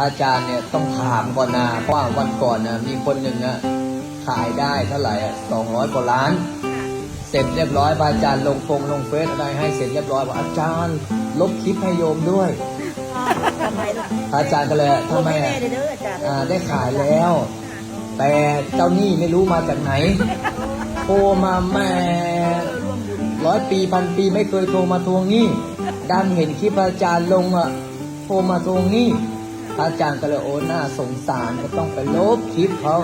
ระอาจารย์เนี่ยต้องถามก่อนนะเพราะว่าวันก่อนนะมีคนหนึ่งอะขายได้เท่าไหร่สองร้อยกว่าล้าน เสร็จเรียบร้อยพระอาจารย์ลงฟงลงเฟซอะไรให้เสร็จเรียบร้อยว่าอาจารย์ลบคลิปให้โยมด้วย ทำไมล่ะพระอาจารย์ก็เลยทำไมไม่อะแน่เด้ออาจารย์อ่าได้ขายแล้ว แต่เจ้าหนี้ไม่รู้มาจากไหนโทรมาแม่ร้อยปีพันปีไม่เคยโทรมาทวงหนี้ดันเห็นคลิปอาจารย์ลงอะโทรมาทวงหนี้ อาจารย์ก็เลยโอ้หน้าสงสารก็ต้องไปลบคลิปเขา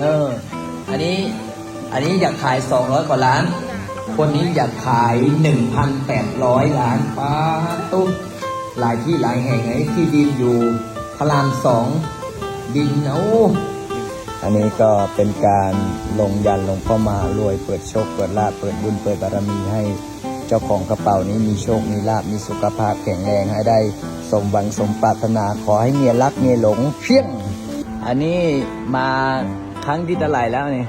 เออ อันนี้อันนี้อยากขายสองร้อยกว่าล้าน คนนี้อยากขายหนึ่งพันแปดร้อยล้านป้าตุ้มหลายที่หลายแห่งไอ้ที่ดินอยู่พระรามสองดินโอ้อันนี้ก็เป็นการลงยันลงพ่อมารวยเปิดโชคเปิดลาภเปิดบุญเปิดบารมีให้เจ้าของกระเป๋านี้มีโชค มีลาภมีสุขภาพแข็งแรงให้ได้ สมหวังสมปรารถนาขอให้เมียรักเมียหลงเพียง อันนี้มาครั้งที่เท่าไหร่แล้วนี่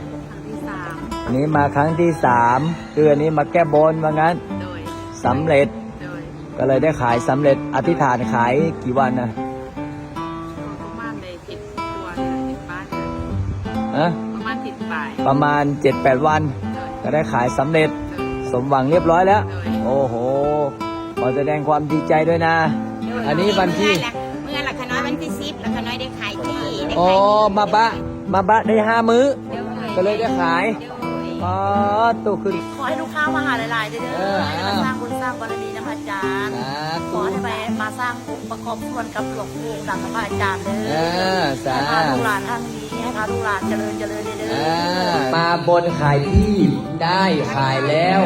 ที่สามอันนี้มาครั้งที่สามคืออันนี้มาแก้บนว่างั้นโดยสำเร็จโดยก็เลยได้ขายสำเร็จอธิษฐานขายกี่วันนะประมาณในติดตัวติดบ้านฮะประมาณติดป่ายประมาณ7-8วันโดยก็ได้ขายสำเร็จโดยสมหวังเรียบร้อยแล้วโดยโอ้โหขอแสดงความดีใจด้วยนะ อันนี้วันที่ เมื่อละขน้อยวันที่สิบละขน้อยได้ขายที่ได้อ๋อ ขายที่มาบะ มาบะได้ห้ามื้อ เดี๋ยวก็เลยได้ขาย เดี๋ยวอ๋อตัวขึ้น ขอให้ลูกค้ามาหาหลายๆเด้อเออให้มาสร้างบุญสร้างบารมีนะพระอาจารย์ สาขธุอให้ไปมาสร้างองค์ประกอบส่วนกับหลวงปู่หลังพระอาจารย์เด้เอออสาให้พาธุ ลูกหลานท่านนี้ให้พาลูกหลานเจริญเจริญเด้ออ่ามาบนขายที่ได้ขายแล้ว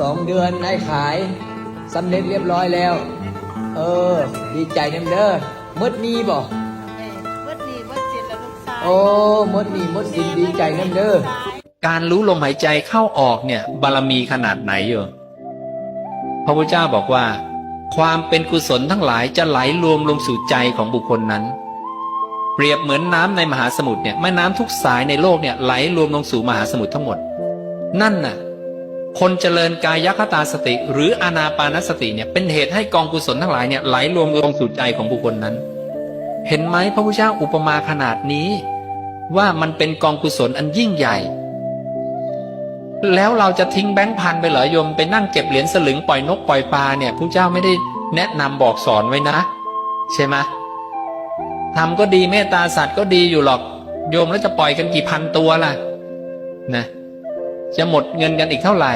สองเดือนได้ขายสำเร็จเรียบร้อยแล้ว เออ ดีใจน้ำเด้อมดมีบ่วัดนี้วัดจิตและลูกชายโอ้มดมีมดสินดีใจน้ำเด้อการรู้ลมหายใจเข้าออกเนี่ย บารมีขนาดไหนอยู่พระพุทธเจ้าบอกว่า ความเป็นกุศลทั้งหลายจะไหลรวมลงสู่ใจของบุคคลนั้น เปรียบเหมือนน้ำในมหาสมุทรเนี่ยแม่น้ำทุกสายในโลกเนี่ยไหลรวมลงสู่มหาสมุทรทั้งหมด นั่นน่ะ คนเจริญกายคตาสติ หรืออานาปานสติเนี่ยเป็นเหตุให้กองกุศลทั้งหลายเนี่ยไหลรวมลงสู่ใจของบุคคลนั้น เห็นไหมพระพุทธเจ้าอุปมาขนาดนี้ ว่ามันเป็นกองกุศลอันยิ่งใหญ่ แล้วเราจะทิ้งแบงค์พันไปเหรอโยมไปนั่งเก็บเหรียญสลึงปล่อยนกปล่อยปลาเนี่ยผู้เจ้าไม่ได้แนะนำบอกสอนไว้นะ ใช่ไหมทำก็ดีเมตตาสัตว์ก็ดีอยู่หรอก โยมแล้วจะปล่อยกันกี่พันตัวล่ะ นะ จะหมดเงินกันอีกเท่าไหร่